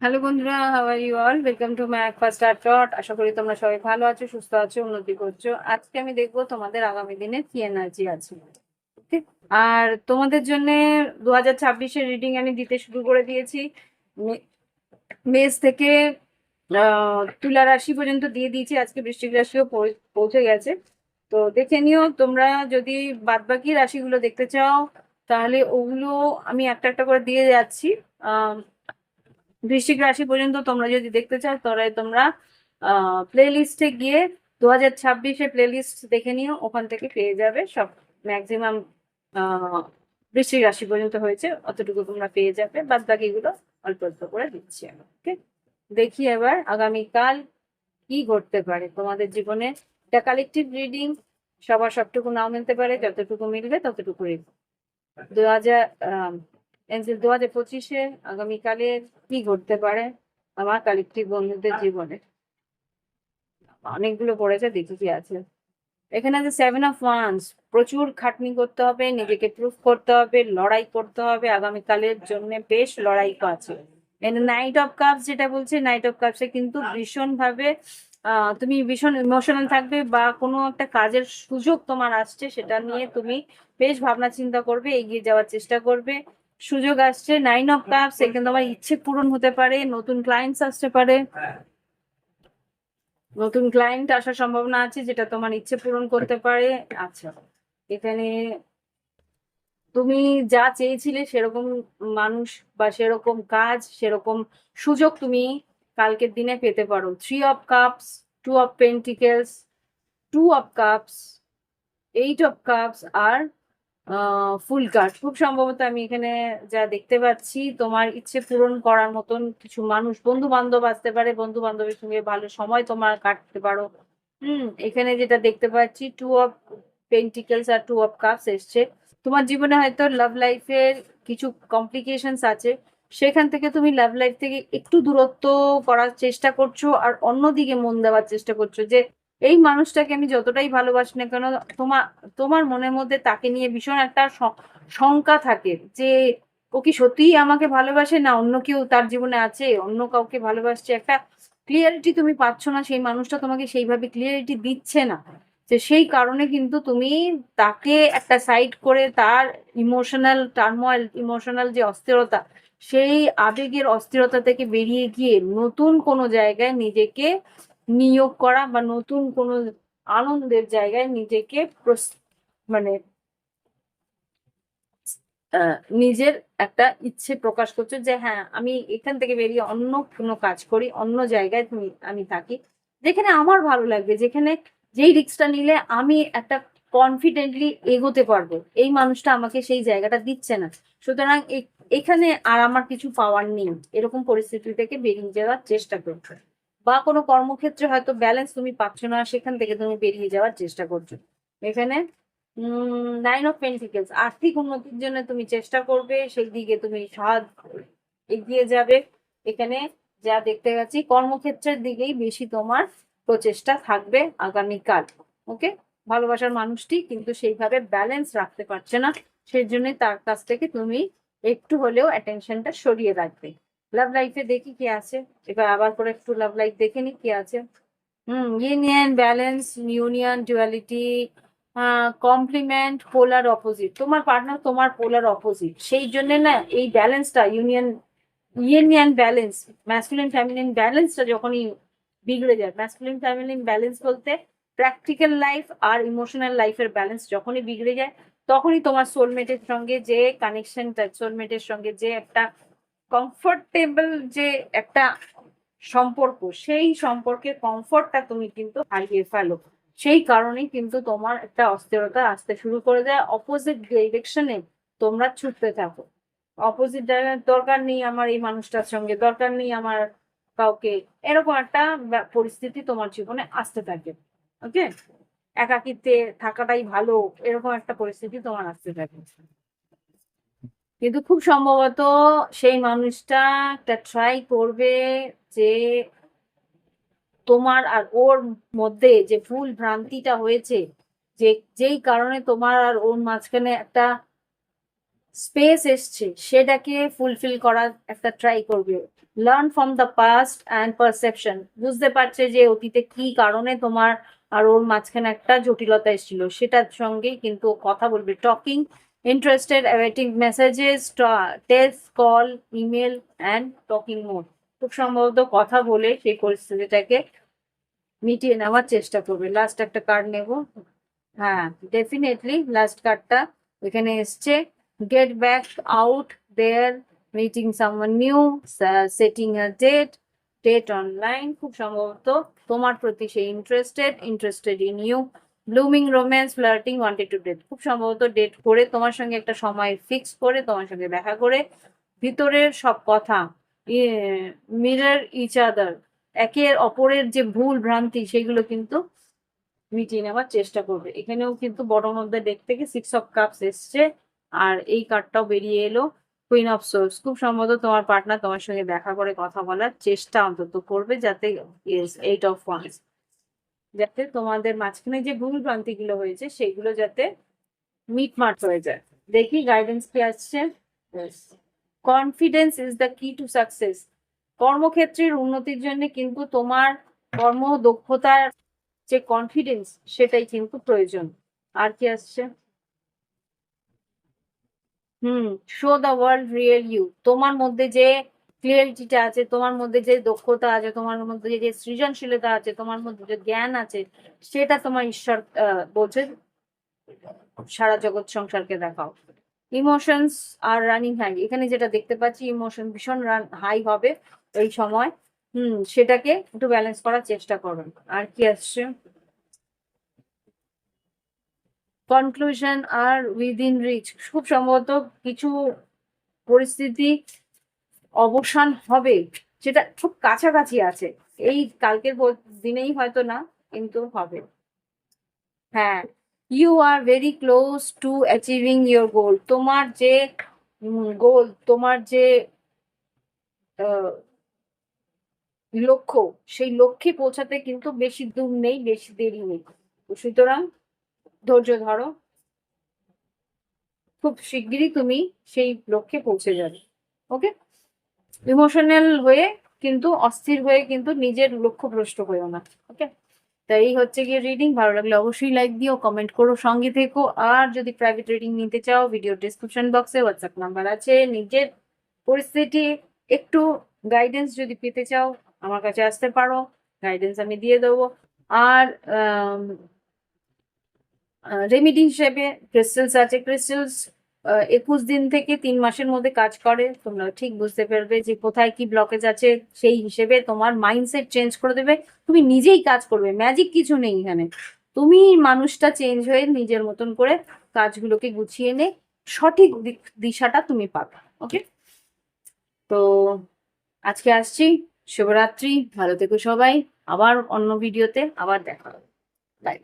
Hello বন্ধুরা how are you all welcome to my first art dot আশা করি তোমরা সবাই ভালো আছো, সুস্থ আছো, উন্নতি করছ। আজকে আমি দেখব তোমাদের আগামী দিনে কি এনার্জি আছে। আর তোমাদের জন্য দু হাজার ছাব্বিশের রিডিং আমি দিতে শুরু করে দিয়েছি। মে- মেষ থেকে তুলা রাশি পর্যন্ত দিয়ে দিয়েছি। আজকে বৃশ্চিক রাশিও পৌঁছে গেছে। তো দেখে নিও, তোমরা যদি বাদবাকি রাশিগুলো দেখতে চাও, তাহলে ওগুলো আমি একটা একটা করে দিয়ে যাচ্ছি। বৃশ্চিক রাশি পর্যন্ত তোমরা যদি দেখতে চাও, তাহলে তোমরা প্লে লিস্টে গিয়ে দু হাজার ছাব্বিশে প্লে লিস্ট দেখে নিও, ওখান থেকে পেয়ে যাবে সব ম্যাক্সিমাম বৃশ্চিক রাশি পর্যন্ত হয়েছে, অতটুকু তোমরা পেয়ে যাবে, বাদ বাকিগুলো অল্প অল্প করে দিচ্ছি আমি ওকে দেখি এবার আগামীকাল কি ঘটতে পারে, তোমাদের জীবনে এটা কালেকটিভ রিডিং সবার সবটুকু নাও মিলতে পারে, যতটুকু মিলবে ততটুকু দু হাজার এনসিল দু হাজার পঁচিশে আগামীকালে কি ঘটতে পারে? আমার কালেকটিভ বন্ধুদের জীবনে। অনেকগুলো পড়েছে দেখি কি আছে। এখানে আছে সেভেন অফ ওয়ান্স প্রচুর খাটনি করতে হবে নিজেকে প্রুফ করতে হবে লড়াই করতে হবে। আগামীকালের জন্য বেশ লড়াই আছে। নাইট অফ কাপস যেটা বলছে নাইট অফ কাপসে কিন্তু ভীষণ ভাবে আহ, তুমি ভীষণ ইমোশনাল থাকবে বা কোনো একটা কাজের সুযোগ তোমার আসছে সেটা নিয়ে তুমি বেশ ভাবনা চিন্তা করবে এগিয়ে যাওয়ার চেষ্টা করবে। সুযোগ আসছে নাইন অফ কাপস এখানে তোমার ইচ্ছে পূরণ হতে পারে, নতুন ক্লায়েন্টস আসতে পারে। নতুন ক্লায়েন্ট আসার সম্ভাবনা আছে, যেটা তোমার ইচ্ছে পূরণ করতে পারে। আচ্ছা এখানে তুমি যা চেয়েছিলে সেরকম মানুষ বা সেরকম কাজ, সেরকম সুযোগ তুমি কালকের দিনে পেতে পারো। Three of cups two of pentacles two of cups eight of cups R fool card খুব সম্ভবত আমি এখানে যা দেখতে পাচ্ছি, তোমার ইচ্ছে পূরণ করার মতন কিছু মানুষ বন্ধু বান্ধব আসতে পারে বন্ধু বান্ধবের সঙ্গে ভালো সময় তোমার কাটতে পারো। হুম, এখানে যেটা দেখতে পাচ্ছি টু অফ পেন্টিকেলস আর টু অফ কাপস এসছে। তোমার জীবনে হয়তো লাভ লাইফের কিছু কমপ্লিকেশনস আছে। সেখান থেকে তুমি লাভ লাইফ থেকে একটু দূরত্ব করার চেষ্টা করছ আর অন্যদিকে মন দেওয়ার চেষ্টা করছ যে এই মানুষটাকে আমি যতটাই ভালোবাসি না কেন তোমার তোমার মনের মধ্যে তাকে নিয়ে ভীষণ একটা শঙ্কা থাকে যে, ও কি সত্যিই আমাকে ভালোবাসে না অন্য কেউ তার জীবনে আছে? অন্য কাউকে ভালোবাসছে? একটা ক্লিয়ারিটি তুমি পাচ্ছ না, সেই মানুষটা তোমাকে সেইভাবে ক্লিয়ারিটি দিচ্ছে না। যে সেই কারণে কিন্তু তুমি তাকে একটা সাইড করে তার ইমোশনাল টার্ময়েল ইমোশনাল যে অস্থিরতা, সেই আবেগের অস্থিরতা থেকে বেরিয়ে গিয়ে নতুন কোনো জায়গায় নিজেকে নিয়োগ করা বা নতুন কোনো আনন্দের জায়গায় নিজেকে মানে নিজের একটা ইচ্ছে প্রকাশ করছ যে হ্যাঁ আমি এখান থেকে বেরিয়ে অন্য কোনো কাজ করি, অন্য জায়গায় আমি থাকি। যেখানে আমার ভালো লাগবে, যেখানে যেই রিক্সটা নিলে আমি একটা কনফিডেন্টলি এগোতে পারব, এই মানুষটা আমাকে সেই জায়গাটা দিচ্ছে না। সুতরাং এখানে আর আমার কিছু পাওয়ার নেই, এরকম পরিস্থিতি থেকে বেরিয়ে যাওয়ার চেষ্টা করছ বা কোনো কর্মক্ষেত্রে হয়তো ব্যালেন্স তুমি পাচ্ছ না, সেখান থেকে তুমি বেরিয়ে যাওয়ার চেষ্টা করছ। এখানে নাইন অফ পেন্টিকেলস আর্থিক উন্নতির জন্য তুমি চেষ্টা করবে, সেই দিকে তুমি সাহায্য এগিয়ে যাবে। এখানে যা দেখতে পাচ্ছি, কর্মক্ষেত্রের দিকেই বেশি তোমার প্রচেষ্টা থাকবে আগামীকাল ওকে ভালোবাসার মানুষটি কিন্তু সেইভাবে ব্যালেন্স রাখতে পারছে না, সেই জন্য তার কাছ থেকে তুমি একটু হলেও অ্যাটেনশনটা সরিয়ে রাখবে। লাভ লাইফে দেখি কি আছে। এবার আবার করে একটু লাভ লাইফ দেখে নি কি আছে। হুম union balance union duality complement polar opposite তোমার পার্টনার তোমার পোলার অপোজিট সেই জন্য না এই ব্যালেন্সটা union union balance masculine feminine ব্যালেন্সটা যখনই বিগড়ে যায় ম্যাসকুলিন ফ্যামিলিন ব্যালেন্স বলতে প্র্যাকটিক্যাল লাইফ আর ইমোশনাল লাইফের ব্যালেন্স যখনই বিগড়ে যায়, তখনই তোমার সোলমেটের সঙ্গে যে কানেকশনটা সোলমেটের সঙ্গে যে একটা কমফোর্টেবল যে একটা সম্পর্ক, সেই সম্পর্কের কমফোর্টটা তুমি কিন্তু হারিয়ে ফেলো। সেই কারণেই কিন্তু তোমার একটা অস্থিরতা আসতে শুরু করে দেয়। অপোজিট ডিরেকশনে তোমরা ছুটতে থাকো। অপোজিট দরকার নেই আমার এই মানুষটার সঙ্গে, দরকার নেই আমার কাউকে। এরকম একটা পরিস্থিতি তোমার জীবনে আসতে থাকে ওকে একাকিত্বে থাকাটাই ভালো, এরকম একটা পরিস্থিতি তোমার আসতে থাকে। কিন্তু খুব সম্ভবত সেই মানুষটা একটা ট্রাই করবে যে তোমার আর ওর মধ্যে যে ভুল ভ্রান্তিটা হয়েছে, যে যেই কারণে তোমার আর ওর মাঝখানে একটা স্পেস এসছে, সেটাকে ফুলফিল করার একটা ট্রাই করবে। Learn from the past and perception বুঝতে পারছে যে অতীতে কি কারণে তোমার আর ওর মাঝখানে একটা জটিলতা এসেছিল, সেটার সঙ্গেই কিন্তু কথা বলবে। Talking interested awaiting messages text call email and talking mode খুব সম্ভবত কথা বলে সেই পরিস্থিতিটাকে মিটিয়ে নেওয়ার চেষ্টা করবে। লাস্ট একটা কার্ড নেব। হ্যাঁ ডেফিনেটলি লাস্ট কার্ডটা এখানে এসছে। Get back out there meeting someone new setting setting date date online খুব সম্ভবত তোমার প্রতি সে interested interested in you blooming romance flirting wanted to date খুব সম্ভবত ডেট করে তোমার সঙ্গে একটা সময় ফিক্স করে, তোমার সঙ্গে দেখা করে ভিতরের সব কথা মিরার ইচ আদার একের অপরের যে ভুল ভ্রান্তি, সেগুলো কিন্তু মিটিয়ে নেওয়ার চেষ্টা করবে। এখানেও কিন্তু বড় মধ্যে ডেক থেকে সিক্স অফ কাপস এসছে, আর এই কার্ডটাও বেরিয়ে এলো কুইন অফ সোর্স খুব সম্ভবত তোমার পার্টনার তোমার সঙ্গে দেখা করে কথা বলার চেষ্টা অন্তত করবে, যাতে এইট অফ ওয়ান্স যাতে তোমাদের মাঝখানে যে ভুল ভ্রান্তিগুলো হয়েছে, সেগুলো যাতে মিটমাট হয়ে যায়। দেখি গাইডেন্স কি আসছে? Confidence is the key to success কর্মক্ষেত্রের উন্নতির জন্য কিন্তু তোমার কর্ম দক্ষতার যে কনফিডেন্স সেটাই কিন্তু প্রয়োজন। আর কি আসছে? হুম show the world real you তোমার মধ্যে যে ক্লিয়ারিটিটা আছে, তোমার মধ্যে যে দক্ষতা আছে, তোমার মধ্যে যে সৃজনশীলতা আছে, তোমার মধ্যে যে জ্ঞান আছে, সেটা তোমার ঈশ্বর বলছে সারা জগৎ সংসারকে দেখাও। ইমোশনস আর রানিং হাই এখানে যেটা দেখতে পাচ্ছি ইমোশন ভীষণ রান হাই হবে এই সময়। হুম, সেটাকে একটু ব্যালেন্স করার চেষ্টা করবেন আর কি আসছে? কনক্লুশন আর উইদিন রিচ খুব সম্ভবত কিছু পরিস্থিতি অবসান হবে সেটা খুব কাছাকাছি আছে। এই কালকের দিনেই হয়তো না, কিন্তু হবে। হ্যাঁ you are very close to achieving your goal তোমার যে গোল তোমার যে লক্ষ্য, সেই লক্ষ্যে পৌঁছাতে কিন্তু বেশি দূর নেই, বেশি দেরি নেই। সুতরাং, ধৈর্য ধরো। খুব শিগগিরই তুমি সেই লক্ষ্যে পৌঁছে যাবে। ওকে ইমোশনাল হয়ে কিন্তু, অস্থির হয়ে কিন্তু নিজের লক্ষ্য ভ্রষ্ট হয়েও না ওকে তাই এই হচ্ছে গিয়ে রিডিং ভালো লাগলে অবশ্যই লাইক দিও কমেন্ট করো, সঙ্গে থেকো। আর যদি প্রাইভেট রিডিং নিতে চাও ভিডিও ডিসক্রিপশন বক্সে হোয়াটসঅ্যাপ নাম্বার আছে। নিজের পরিস্থিতি, একটু গাইডেন্স যদি পেতে চাও, আমার কাছে আসতে পারো। গাইডেন্স আমি দিয়ে দেবো। আর রেমিডি হিসেবে ক্রিস্টালস আছে। ক্রিস্টালস একুশ দিন থেকে তিন মাসের মধ্যে কাজ করে। তোমরা ঠিক বুঝতে পারবে যে কোথায় কি ব্লকেজ আছে, সেই হিসেবে তোমার মাইন্ডসেট চেঞ্জ করে দেবে। তুমি নিজেই কাজ করবে ম্যাজিক কিছু নেই এখানে। তুমি মানুষটা চেঞ্জ হয়ে নিজের মতন করে কাজগুলোকে গুছিয়ে নে, সঠিক দিশাটা তুমি পাবে ওকে তো আজকে আসছি, শুভরাত্রি, ভালো থেকো সবাই, আবার অন্য ভিডিওতে আবার দেখা হবে। বাই